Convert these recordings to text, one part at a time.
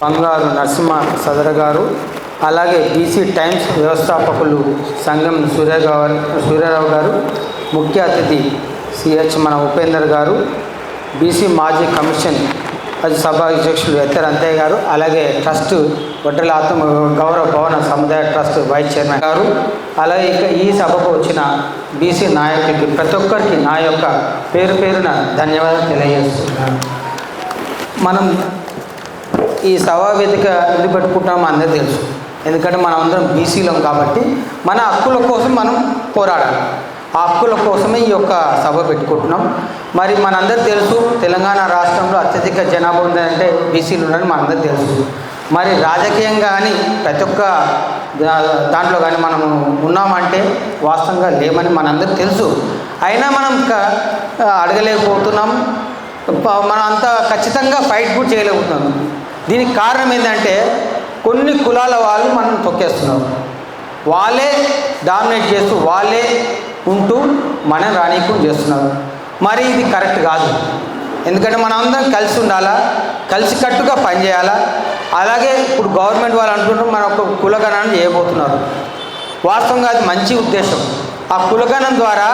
బంగారు నరసింహ సదర గారు అలాగే బీసీ టైమ్స్ వ్యవస్థాపకులు సంఘం సూర్యగారు సూర్యారావు గారు ముఖ్య అతిథి సిహెచ్ మన ఉపేందర్ గారు బీసీ మాజీ కమిషన్ అది సభ అధ్యక్షులు ఎత్తర్ అంతయ్య గారు అలాగే ట్రస్ట్ వడ్డల ఆత్మ గౌరవ భవన సముదాయ ట్రస్ట్ వైస్ చైర్మన్ గారు అలాగే ఇక ఈ సభకు వచ్చిన బీసీ నాయకులకి ప్రతి ఒక్కరికి నా యొక్క పేరు పేరున ధన్యవాదాలు తెలియజేస్తున్నాను. మనం ఈ సభా వేదిక ఎందుకు పెట్టుకుంటామో అందరూ తెలుసు. ఎందుకంటే మనం అందరం బీసీలం కాబట్టి మన హక్కుల కోసం మనం పోరాడాలి. ఆ హక్కుల కోసమే ఈ యొక్క సభ పెట్టుకుంటున్నాం. మరి మనందరూ తెలుసు తెలంగాణ రాష్ట్రంలో అత్యధిక జనాభా ఉందంటే బీసీలు ఉన్నారని మనందరూ తెలుసు. మరి రాజకీయంగా కానీ ప్రతి ఒక్క దాంట్లో కానీ మనం ఉన్నామంటే వాస్తవంగా లేమని మనందరూ తెలుసు. అయినా మనం అడగలేకపోతున్నాం. మనం అంత ఖచ్చితంగా ఫైట్ కూడా చేయలేకపోతున్నాం. దీనికి కారణం ఏంటంటే కొన్ని కులాల వాళ్ళు మనం తొక్కేస్తున్నారు. వాళ్ళే డామినేట్ చేస్తూ వాళ్ళే ఉంటూ మనం రాణీకం చేస్తున్నారు. మరి ఇది కరెక్ట్ కాదు. ఎందుకంటే మనం అందరం కలిసి ఉండాలా? కలిసికట్టుగా పనిచేయాలా అలాగే ఇప్పుడు గవర్నమెంట్ వాళ్ళు అనుకుంటారు మన ఒక కులగణాన్ని చేయబోతున్నారు. వాస్తవంగా అది మంచి ఉద్దేశం. ఆ కులగణం ద్వారా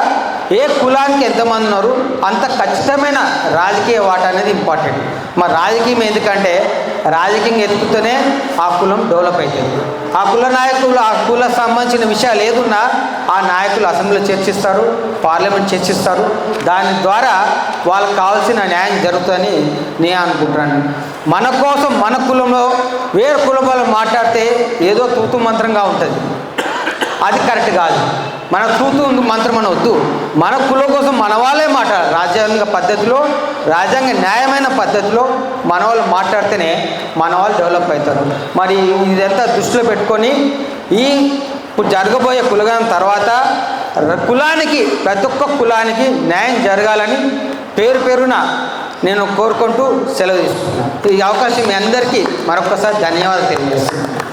ఏ కులానికి ఎంతమంది ఉన్నారు అంత ఖచ్చితమైన రాజకీయ వాట అనేది ఇంపార్టెంట్ మరి రాజకీయం ఎందుకంటే రాజకీయం ఎత్తుతూనే ఆ కులం డెవలప్ అవుతుంది. ఆ కుల నాయకులు ఆ కుల సంబంధించిన విషయాలు ఏదున్నా ఆ నాయకులు అసెంబ్లీలో చర్చిస్తారు పార్లమెంట్ చర్చిస్తారు. దాని ద్వారా వాళ్ళకి కావాల్సిన న్యాయం జరుగుతుందని నేను అనుకుంటున్నాను. మన కోసం మన కులంలో వేరే కులం వాళ్ళు మాట్లాడితే ఏదో తూతు మంత్రంగా ఉంటుంది. అది కరెక్ట్ కాదు. మన తూతు మంత్రం అని వద్దు. మన కులం కోసం మన వాళ్ళే మాట్లాడాలి రాజ్యాంగ పద్ధతిలో రాజ్యాంగ న్యాయమైన పద్ధతిలో మన వాళ్ళు మాట్లాడితేనే మన వాళ్ళు డెవలప్ అవుతారు. మరి ఇదంతా దృష్టిలో పెట్టుకొని ఈ ఇప్పుడు జరగబోయే కులగనం తర్వాత కులానికి ప్రతి ఒక్క కులానికి న్యాయం జరగాలని పేరు పేరున నేను కోరుకుంటూ సెలవు తీసుకున్నాను ఈ అవకాశం మీ అందరికీ మరొకసారి ధన్యవాదాలు తెలియజేస్తున్నాను.